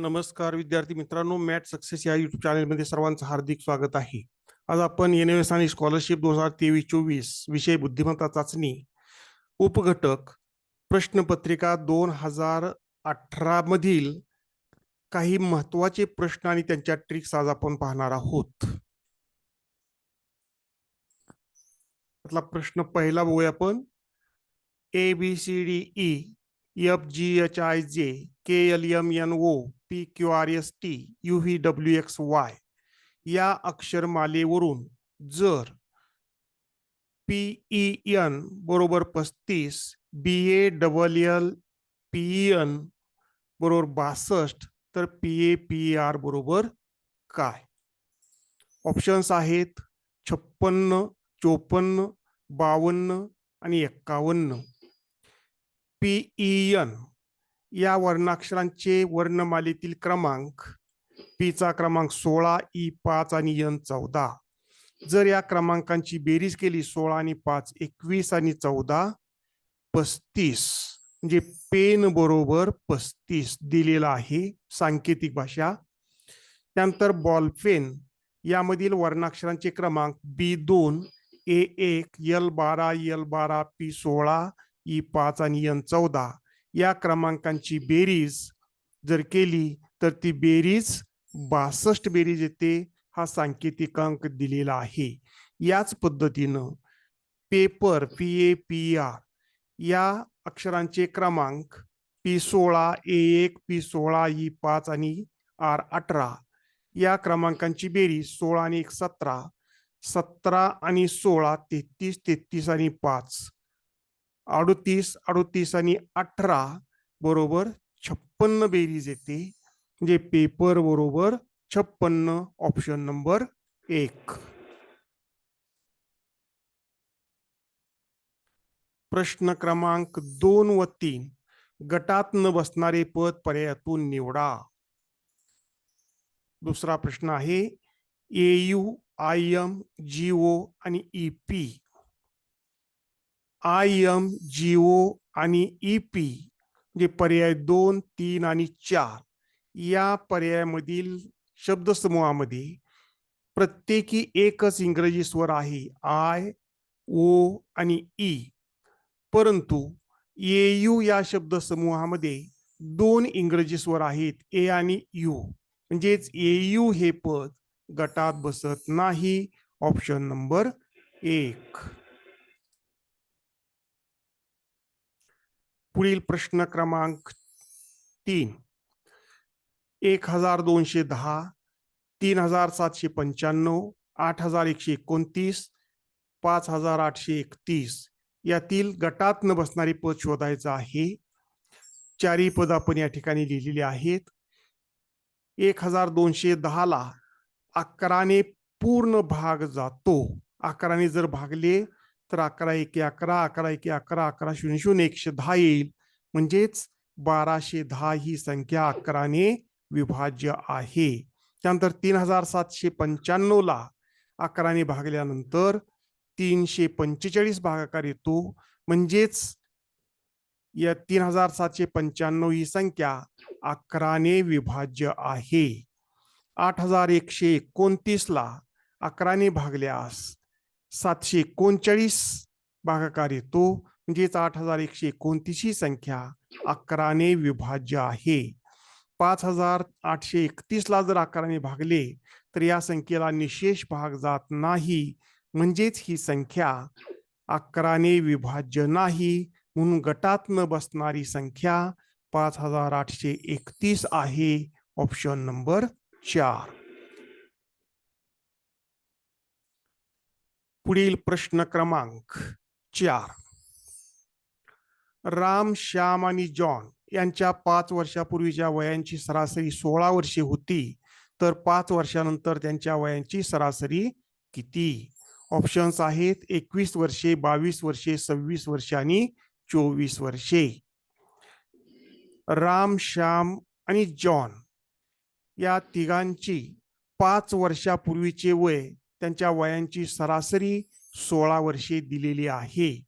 नमस्कार विद्यार्थी मित्रांनो मॅट सक्सेस या युट्यूब चॅनलमध्ये सर्वांचं हार्दिक स्वागत आहे. आज आपण एन एस आणि स्कॉलरशिप दोन हजार तेवीस चोवीस विषय बुद्धिमत्ता चाचणी उपघटक प्रश्नपत्रिका दोन हजार अठरामधील काही महत्त्वाचे प्रश्न आणि त्यांच्या ट्रिक्स आज आपण पाहणार आहोत. त्यातला प्रश्न पहिला बघूया आपण. A B C D E F G H I J K L M N O P Q R S T U V W X Y या अक्षरमालेवरून जर पीई एन बरोबर पस्तीस B A double L P E N बरोबर बासष्ट तर P A P R बरोबर काय? ऑप्शन्स आहेत छप्पन्न चोपन्न बावन्न आणि एक्कावन्न. पीई एन या वर्णाक्षरांचे वर्णमालेतील क्रमांक पीचा क्रमांक सोळा ई पाच आणि यन चौदा. जर या क्रमांकांची बेरीज केली सोळा आणि पाच एकवीस आणि चौदा पस्तीस. म्हणजे पेन बरोबर पस्तीस दिलेला आहे सांकेतिक भाषा. त्यानंतर बॉलपेन यामधील वर्णाक्षरांचे क्रमांक बी दोन ए एक यल बारा यल बारा पी सोळा ई पाच आणि यन चौदा. या क्रमांकांची बेरीज जर केली तर ती बेरीज बासष्ट बेरीज येते हा सांकेतिकांक दिलेला आहे. याच पद्धतीनं paper P A P R या अक्षरांचे क्रमांक पी सोळा ए एक पी सोळा ई पाच आणि आर अठरा या क्रमांकांची बेरीज सोळा आणि एक सतरा सतरा आणि सोळा तेहतीस तेहतीस आणि पाच अडतीस अडतीस आणि अठरा बरोबर छप्पन्न बेरीज येते. म्हणजे पेपर बरोबर छप्पन्न ऑप्शन नंबर एक. प्रश्न क्रमांक दोन व तीन. गटात न बसणारे पद पर्यायातून निवडा. दुसरा प्रश्न आहे. A U I M G O आणि E P I M G O आणि ई पी म्हणजे पर्याय दोन तीन आणि चार या पर्यायामधील शब्दसमूहामध्ये प्रत्येकी एकच इंग्रजी स्वर आहे आय ओ आणि ई. परंतु ए यू या शब्दसमूहामध्ये दोन इंग्रजी स्वर आहेत ए आणि यू. म्हणजेच ए यू हे पद गटात बसत नाही ऑप्शन नंबर एक. पुढील प्रश्न क्रमांक तीन. एक हजार दोनशे दहा तीन हजार सातशे पंच्याण्णव आठ हजार एकशे एकोणतीस पाच हजार आठशे एकतीस यातील गटात न बसणारी पद शोधायचं आहे. चारही पद आपण या ठिकाणी लिहिलेली आहेत. एक हजार दोनशे दहाला अकराने पूर्ण भाग जातो. अकराने जर भागले तर अकरा एके अकरा अकरा एक अकरा अकरा शून्य शून्य एकशे दहा येईल. म्हणजेच बाराशे दहा ही संख्या अकराने विभाज्य आहे. त्यानंतर तीन हजार सातशे पंच्याण्णव ला अकराने भागल्यानंतर तीनशे पंचेचाळीस भागाकार येतो. म्हणजेच या तीन हजार सातशे पंच्याण्णव ही संख्या अकराने विभाज्य आहे. आठ हजार एकशे एकोणतीस ला अकराने भागल्यास सातशे एकोणचाळीस भागाकार येतो. म्हणजेच आठ हजार एकशे एकोणतीस ही संख्या अकराने विभाज्य आहे. पाच हजार आठशे एकतीसला जर अकराने भागले तर या संख्येला निशेष भाग जात नाही. म्हणजेच ही संख्या अकराने विभाज्य नाही. म्हणून गटात न बसणारी संख्या पाच हजार आठशे एकतीस आहे. ऑप्शन नंबर चार. पुढील प्रश्न क्रमांक चार. राम श्याम आणि जॉन यांच्या पाच वर्षापूर्वीच्या वयांची सरासरी सोळा वर्षे होती तर पाच वर्षानंतर त्यांच्या वयांची सरासरी किती? ऑप्शन्स आहेत एकवीस वर्षे बावीस वर्षे सव्वीस वर्षे आणि चोवीस वर्षे. राम श्याम आणि जॉन या तिघांची पाच वर्षापूर्वीचे वय त्यांच्या वयांची सरासरी सोळा वर्षे दिलेली आहे.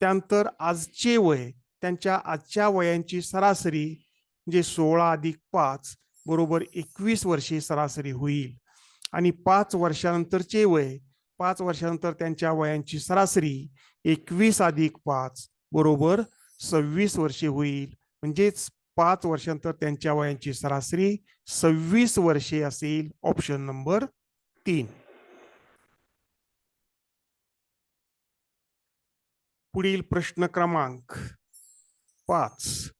त्यानंतर आजचे वय त्यांच्या आजच्या वयांची सरासरी जे सोळा अधिक पाच बरोबर एकवीस वर्षे सरासरी होईल. आणि पाच वर्षानंतरचे वय पाच वर्षानंतर त्यांच्या वयांची सरासरी एकवीस अधिक पाच बरोबर सव्वीस वर्षे होईल. म्हणजेच पाच वर्षांतर त्यांच्या वयांची सरासरी सव्वीस वर्षे असेल ऑप्शन नंबर तीन. पुढील प्रश्न क्रमांक पाच.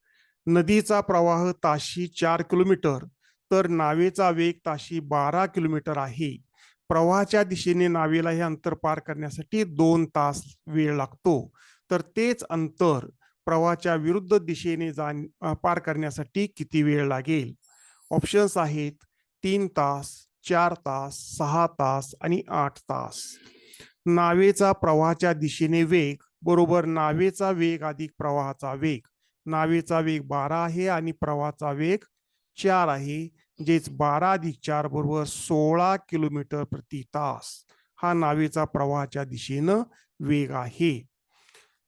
नदीचा प्रवाह ताशी चार किलोमीटर तर नावेचा वेग ताशी बारा किलोमीटर आहे. प्रवाहाच्या दिशेने नावेला हे अंतर पार करण्यासाठी दोन तास वेळ लागतो. तर तेच अंतर प्रवाहाच्या विरुद्ध दिशेने जा पार करण्यासाठी किती वेळ लागेल? ऑप्शन्स आहेत तीन तास चार तास सहा तास आणि आठ तास. नावेचा प्रवाहाच्या दिशेने वेग बरोबर नावेचा वेग अधिक प्रवाहाचा वेग. नावेचा वेग बारा आहे आणि प्रवाहाचा वेग चार आहे म्हणजेच बारा अधिक चार बरोबर सोळा किलोमीटर प्रति तास. हा नावेचा प्रवाहाच्या दिशेनं वेग आहे.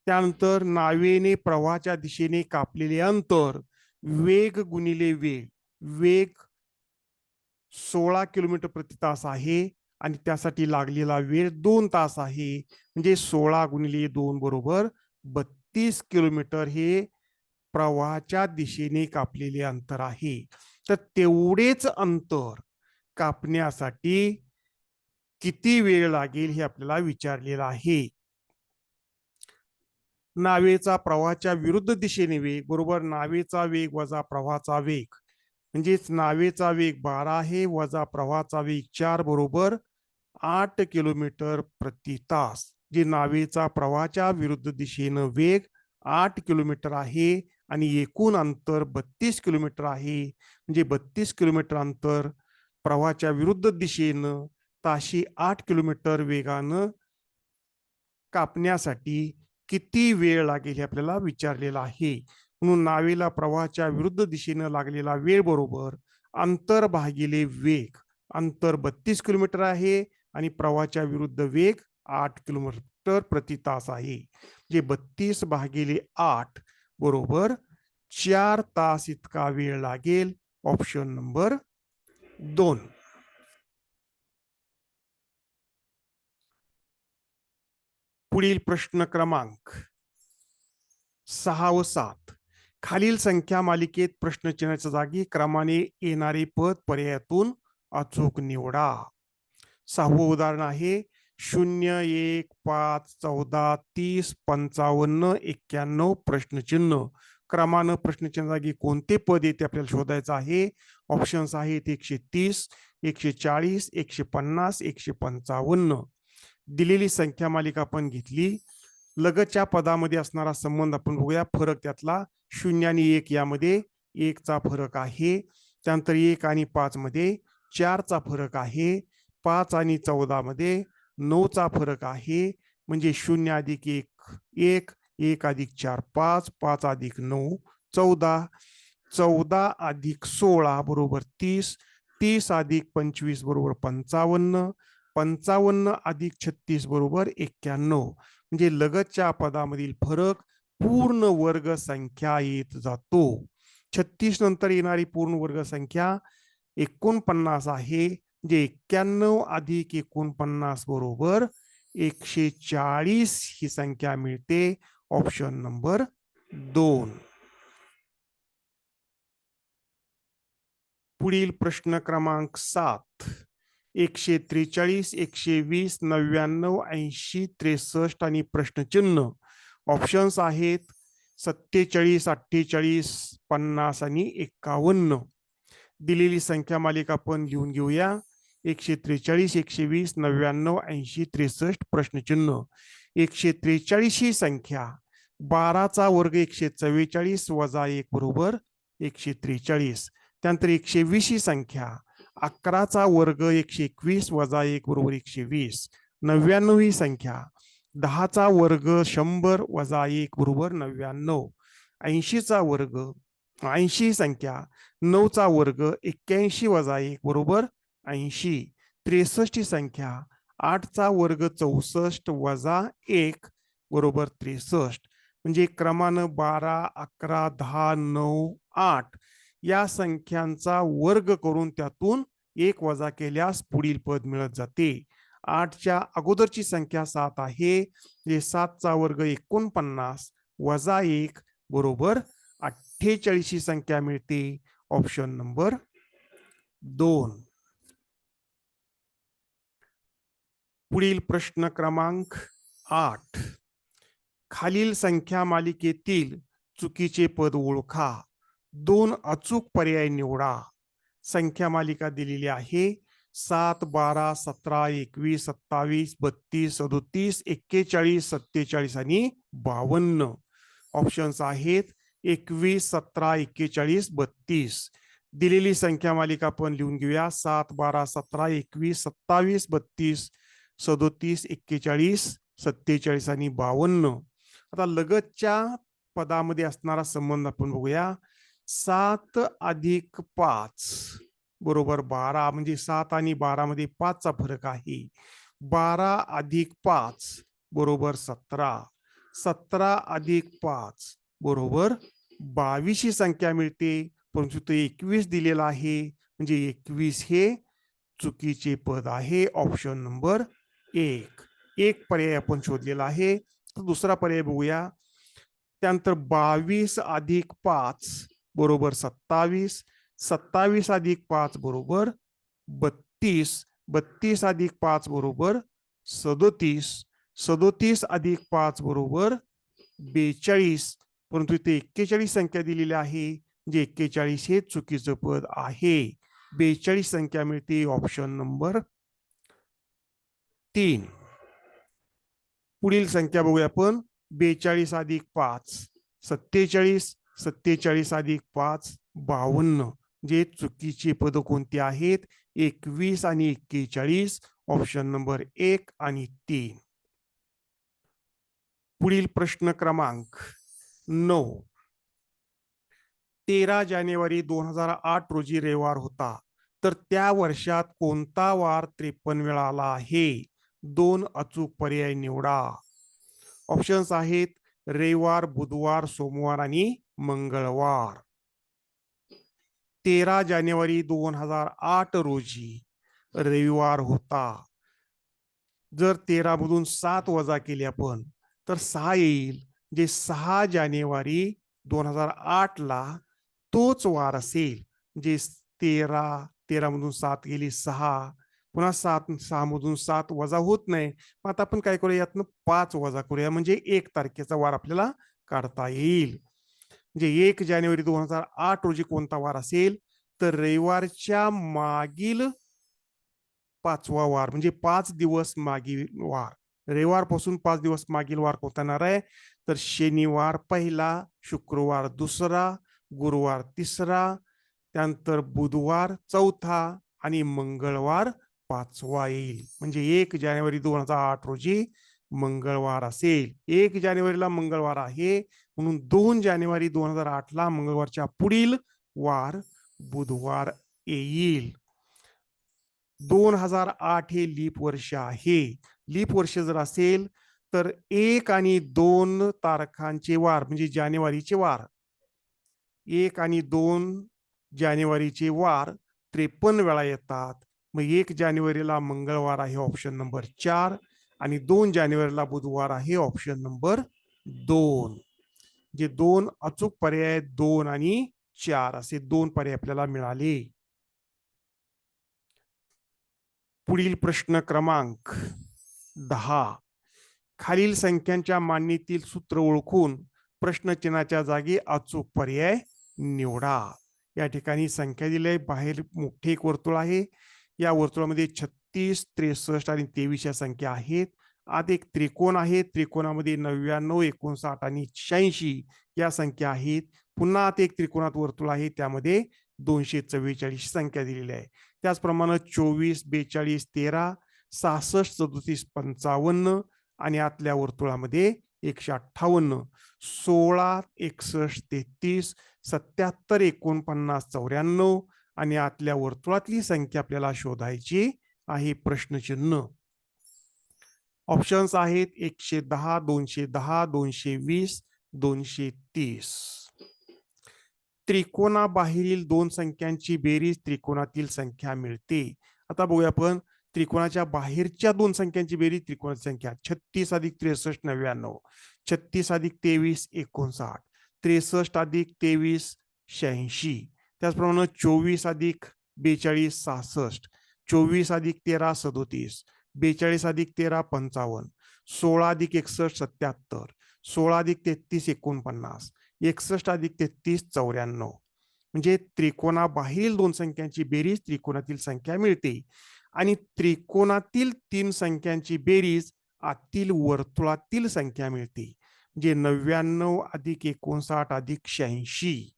त्यानंतर नावेने प्रवाहाच्या दिशेने कापलेले अंतर वेग गुणिले वेग. वेग सोळा किलोमीटर प्रति तास आहे आणि त्यासाठी लागलेला वेळ दोन तास आहे. म्हणजे सोळा गुणिले दोन बरोबर बत्तीस किलोमीटर हे प्रवाहाच्या दिशेने कापलेले अंतर आहे. तर तेवढेच अंतर कापण्यासाठी किती वेळ लागेल हे आपल्याला विचारलेलं आहे. नावेचा प्रवाहाच्या विरुद्ध दिशेने वेग बरोबर? नावेचा वेग वजा प्रवाहाचा वेग. म्हणजेच नावेचा वेग बारा आहे वजा प्रवाहाचा वेग चार बरोबर आठ किलोमीटर प्रति तास जे नावेचा प्रवाहाच्या विरुद्ध दिशेनं वेग आठ किलोमीटर आहे आणि एकूण अंतर बत्तीस किलोमीटर आहे. म्हणजे बत्तीस किलोमीटर अंतर प्रवाहाच्या विरुद्ध दिशेनं ताशी आठ किलोमीटर वेगानं कापण्यासाठी किती वेळ लागेल हे आपल्याला विचारलेलं आहे. म्हणून नावेला प्रवाहाच्या विरुद्ध दिशेनं लागलेला वेळ बरोबर अंतर भागिले वेग. अंतर बत्तीस किलोमीटर आहे आणि प्रवाहाच्या विरुद्ध वेग आठ किलोमीटर प्रति तास आहे. जे बत्तीस भागिले आठ बरोबर चार तास इतका वेळ लागेल. ऑप्शन नंबर दोन. पुढील प्रश्न क्रमांक सहा व सात. खालील संख्या मालिकेत प्रश्नचिन्हाच्या जागी क्रमाने येणारे पद पर्यायातून अचूक निवडा. सहावं उदाहरण आहे. शून्य एक पाच चौदा तीस पंचावन्न एक्क्याण्णव प्रश्नचिन्ह. क्रमानं प्रश्नचिन्ह जागी कोणते पद येते आपल्याला शोधायचं आहे? ऑप्शन्स आहेत एकशे तीस एकशे चाळीस एकशे पन्नास एकशे पंचावन्न. दिलेली संख्या मालिका आपण घेतली. लगतच्या पदामध्ये असणारा संबंध आपण बघूया. फरक त्यातला शून्य आणि एक यामध्ये एकचा फरक आहे. त्यानंतर एक आणि पाच मध्ये चारचा फरक आहे. पाच आणि चौदा मध्ये नऊचा फरक आहे. म्हणजे शून्य अधिक एक एक एक अधिक चार पाच पाच अधिक नऊ चौदा. चौदा अधिक सोळा बरोबर तीस तीस अधिक पंचवीस बरोबर पंचावन्न पंचावन्न अधिक छत्तीस बरोबर एक्क्याण्णव. म्हणजे लगतच्या पदामधील फरक पूर्ण वर्ग संख्या येत जातो. छत्तीस नंतर येणारी पूर्ण वर्ग संख्या एकोणपन्नास आहे. जे एक्क्याण्णव अधिक एकोणपन्नास बरोबर एकशे चाळीस ही संख्या मिळते. ऑप्शन नंबर दोन. पुढील प्रश्न क्रमांक सात. एकशे त्रेचाळीस एकशे वीस नव्याण्णव ऐंशी त्रेसष्ट आणि प्रश्नचिन्ह. ऑप्शन्स आहेत सत्तेचाळीस अठ्ठेचाळीस पन्नास आणि एक्कावन्न दिलेली संख्या मालिका आपण लिहून घेऊया. एकशे त्रेचाळीस एकशे वीस नव्याण्णव ऐंशी त्रेसष्ट प्रश्नचिन्ह. एकशे त्रेचाळीस ही संख्या. बाराचा वर्ग एकशे चव्वेचाळीस वजा एक बरोबर एकशे त्रेचाळीस. त्यानंतर एकशे वीस ही संख्या. अकराचा वर्ग एकशे एकवीस वजा एक बरोबर एकशे वीस. नव्याण्णव ही संख्या. दहाचा वर्ग शंभर वजा एक बरोबर नव्याण्णव. ऐंशीचा वर्ग. ऐंशी संख्या. नऊचा वर्ग एक्क्याऐंशी वजा एक बरोबर ऐंशी त्रेसष्ट संख्या आठचा वर्ग चौसष्ट वजा एक बरोबर त्रेसष्ट. म्हणजे क्रमानं बारा अकरा दहा नऊ आठ या संख्यांचा वर्ग करून त्यातून एक वजा केल्यास पुढील पद मिळत जाते. आठच्या अगोदरची संख्या सात आहे. म्हणजे जे सातचा वर्ग एकोणपन्नास वजा एक बरोबर अठ्ठेचाळीसची संख्या मिळते. ऑप्शन नंबर दोन. पुढील प्रश्न क्रमांक आठ. खालील संख्या मालिकेतील चुकीचे पद ओळखा. दोन अचूक पर्याय निवडा. संख्या मालिका दिलेली आहे. सात बारा सतरा एकवीस सत्तावीस बत्तीस सदोतीस एक्केचाळीस सत्तेचाळीस आणि बावन्न. ऑप्शन्स आहेत. एकवीस सतरा एक्केचाळीस बत्तीस. दिलेली संख्या मालिका आपण लिहून घेऊया. सात बारा सतरा एकवीस सत्तावीस बत्तीस. सदोतीस एक्केचाळीस सत्तेचाळीस आणि बावन्न. आता लगतच्या पदामध्ये असणारा संबंध आपण बघूया. सात अधिक पाच बरोबर बारा म्हणजे सात आणि बारा मध्ये पाचचा फरक आहे. बारा अधिक पाच बरोबर सतरा. सतरा अधिक पाच बरोबर बावीस ही संख्या मिळते परंतु ते एकवीस दिलेला आहे. म्हणजे एकवीस हे चुकीचे पद आहे. ऑप्शन नंबर एक एक पर्याय आपण शोधलेला आहे. तर दुसरा पर्याय बघूया. त्यानंतर बावीस अधिक पाच बरोबर सत्तावीस सत्तावीस अधिक पाच बरोबर बत्तीस बत्तीस अधिक पाच बरोबर सदोतीस सदोतीस अधिक पाच बरोबर बेचाळीस परंतु इथे एक्केचाळीस संख्या दिलेली आहे जे एक्केचाळीस हे चुकीचं पद आहे. बेचाळीस संख्या मिळते ऑप्शन नंबर तीन. पुढील संख्या बघूया आपण. बेचाळीस अधिक पाच. सत्तेचाळीस. सत्तेचाळीस अधिक पाच बावन्न. जे चुकीची पद कोणती आहेत? एकवीस आणि एक्केचाळीस. ऑप्शन नंबर एक आणि तीन. पुढील प्रश्न क्रमांक नऊ. तेरा जानेवारी दोन हजार आठ रोजी रविवार होता. तर त्या वर्षात कोणता वार त्रेपन्न वेळा आला आहे? दोन अचूक पर्याय निवडा. ऑप्शन्स आहेत रविवार बुधवार सोमवार आणि मंगळवार. तेरा जानेवारी दोन हजार आठ रोजी रविवार होता. जर तेरा मधून सात वजा केले आपण तर सहा येईल. जे सहा जानेवारी दोन हजार आठ ला तोच वार असेल. जे तेरा तेरा मधून सात गेली सहा पुन्हा सात सहा मधून सात वजा होत नाही. मग आता आपण काय करूया यातनं पाच वजा करूया. म्हणजे एक तारखेचा वार आपल्याला काढता येईल. म्हणजे एक जानेवारी दोन हजार आठ रोजी कोणता वार असेल? तर रविवारच्या मागील पाचवा वार म्हणजे पाच दिवस मागील वार. रविवारपासून पाच दिवस मागील वार कोणता येणार आहे? तर शनिवार पहिला शुक्रवार दुसरा गुरुवार तिसरा त्यानंतर बुधवार चौथा आणि मंगळवार पाचवा येईल. म्हणजे एक जानेवारी दोन हजार आठ रोजी मंगळवार असेल. एक जानेवारीला मंगळवार आहे. म्हणून दोन जानेवारी दोन हजार आठ ला मंगळवारच्या पुढील वार बुधवार येईल. दोन हजार आठ हे लीप वर्ष आहे. लीप वर्ष जर असेल तर एक आणि दोन तारखांचे वार म्हणजे जानेवारीचे वार. एक आणि दोन जानेवारीचे वार त्रेपन्न वेळा येतात. मग एक जानेवारीला मंगळवार आहे ऑप्शन नंबर चार आणि दोन जानेवारीला बुधवार आहे ऑप्शन नंबर दोन. जे दोन अचूक पर्याय दोन आणि चार असे दोन पर्याय आपल्याला मिळाले. पुढील प्रश्न क्रमांक दहा. खालील संख्यांच्या मांडणीतील सूत्र ओळखून प्रश्नचिन्हाच्या जागी अचूक पर्याय निवडा. या ठिकाणी संख्या दिली आहे बाहेर मोठे एक वर्तुळ आहे. या वर्तुळामध्ये छत्तीस त्रेसष्ट आणि तेवीस या संख्या आहेत. आत एक त्रिकोण आहे. त्रिकोणामध्ये नव्याण्णव एकोणसाठ आणि शहाऐंशी या संख्या आहेत. पुन्हा आत एक त्रिकोणात वर्तुळ आहे. त्यामध्ये दोनशे चव्वेचाळीस संख्या दिलेली आहे त्याचप्रमाणे चोवीस बेचाळीस तेरा सहासष्ट सदोतीस पंचावन्न आणि आतल्या वर्तुळामध्ये एकशे अठ्ठावन्न सोळा एकसष्ट तेहतीस सत्याहत्तर एकोणपन्नास चौऱ्याण्णव आणि आतल्या वर्तुळातली संख्या आपल्याला शोधायची आहे प्रश्नचिन्ह. ऑप्शन्स आहेत एकशे दहा दोनशे दहा दोनशे वीस दोनशे तीस. त्रिकोणाबाहेरील दोन संख्यांची बेरीज त्रिकोणातील संख्या मिळते. आता बघूया आपण त्रिकोणाच्या बाहेरच्या दोन संख्यांची बेरीज त्रिकोणाची संख्या. छत्तीस अधिक त्रेसष्ट नव्याण्णव. छत्तीस अधिक तेवीस एकोणसाठ. त्रेसष्ट अधिक तेवीस शहाऐंशी. त्याचप्रमाणे चोवीस अधिक बेचाळीस सहासष्ट चोवीस अधिक तेरा सदोतीस बेचाळीस अधिक तेरा पंचावन्न सोळा अधिक एकसष्ट सत्याहत्तर सोळा अधिक तेहतीस एकोणपन्नास एकसष्ट अधिक तेहतीस चौऱ्याण्णव. म्हणजे त्रिकोणाबाहेरील दोन संख्यांची बेरीज त्रिकोणातील संख्या मिळते. आणि त्रिकोणातील तीन संख्यांची बेरीज आतील वर्तुळातील संख्या मिळते. म्हणजे नव्याण्णव अधिक एकोणसाठ अधिक शहाऐंशी.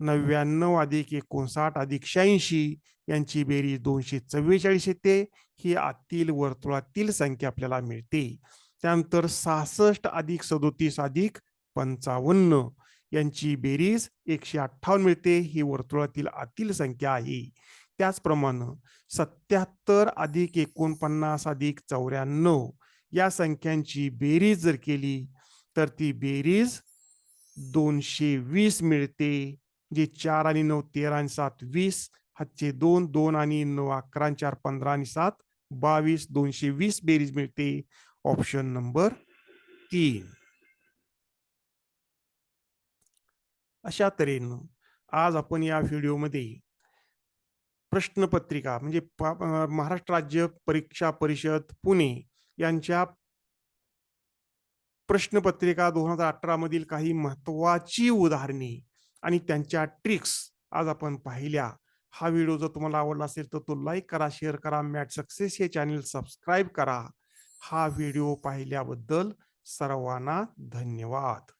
नव्याण्णव अधिक एकोणसाठ अधिक शहाऐंशी यांची बेरीज दोनशे चव्वेचाळीस येते. ही आतील वर्तुळातील संख्या आपल्याला मिळते. त्यानंतर सहासष्ट अधिक सदोतीस अधिक पंचावन्न यांची बेरीज एकशे अठ्ठावन्न मिळते. ही वर्तुळातील आतील संख्या आहे. त्याचप्रमाणे सत्याहत्तर अधिक एकोणपन्नास अधिक चौऱ्याण्णव या संख्यांची बेरीज जर केली तर ती बेरीज दोनशे वीस मिळते. जे चार आणि नऊ तेरा आणि सात वीस हातचे दोन दोन आणि नऊ अकरा आणि चार पंधरा आणि सात बावीस दोनशे वीस बेरीज मिळते. ऑप्शन नंबर तीन. अशा तऱ्हेनं आज आपण या व्हिडिओमध्ये प्रश्नपत्रिका म्हणजे महाराष्ट्र राज्य परीक्षा परिषद पुणे यांच्या प्रश्नपत्रिका दोन हजार अठरा मधील काही महत्वाची उदाहरणे आणि त्यांच्या ट्रिक्स आज आपण पाहिल्या. हा व्हिडिओ जर तुम्हाला आवडला असेल तर तो लाईक करा शेअर करा मॅट सक्सेस हे चॅनल सबस्क्राईब करा. हा व्हिडिओ पाहिल्याबद्दल सर्वांना धन्यवाद.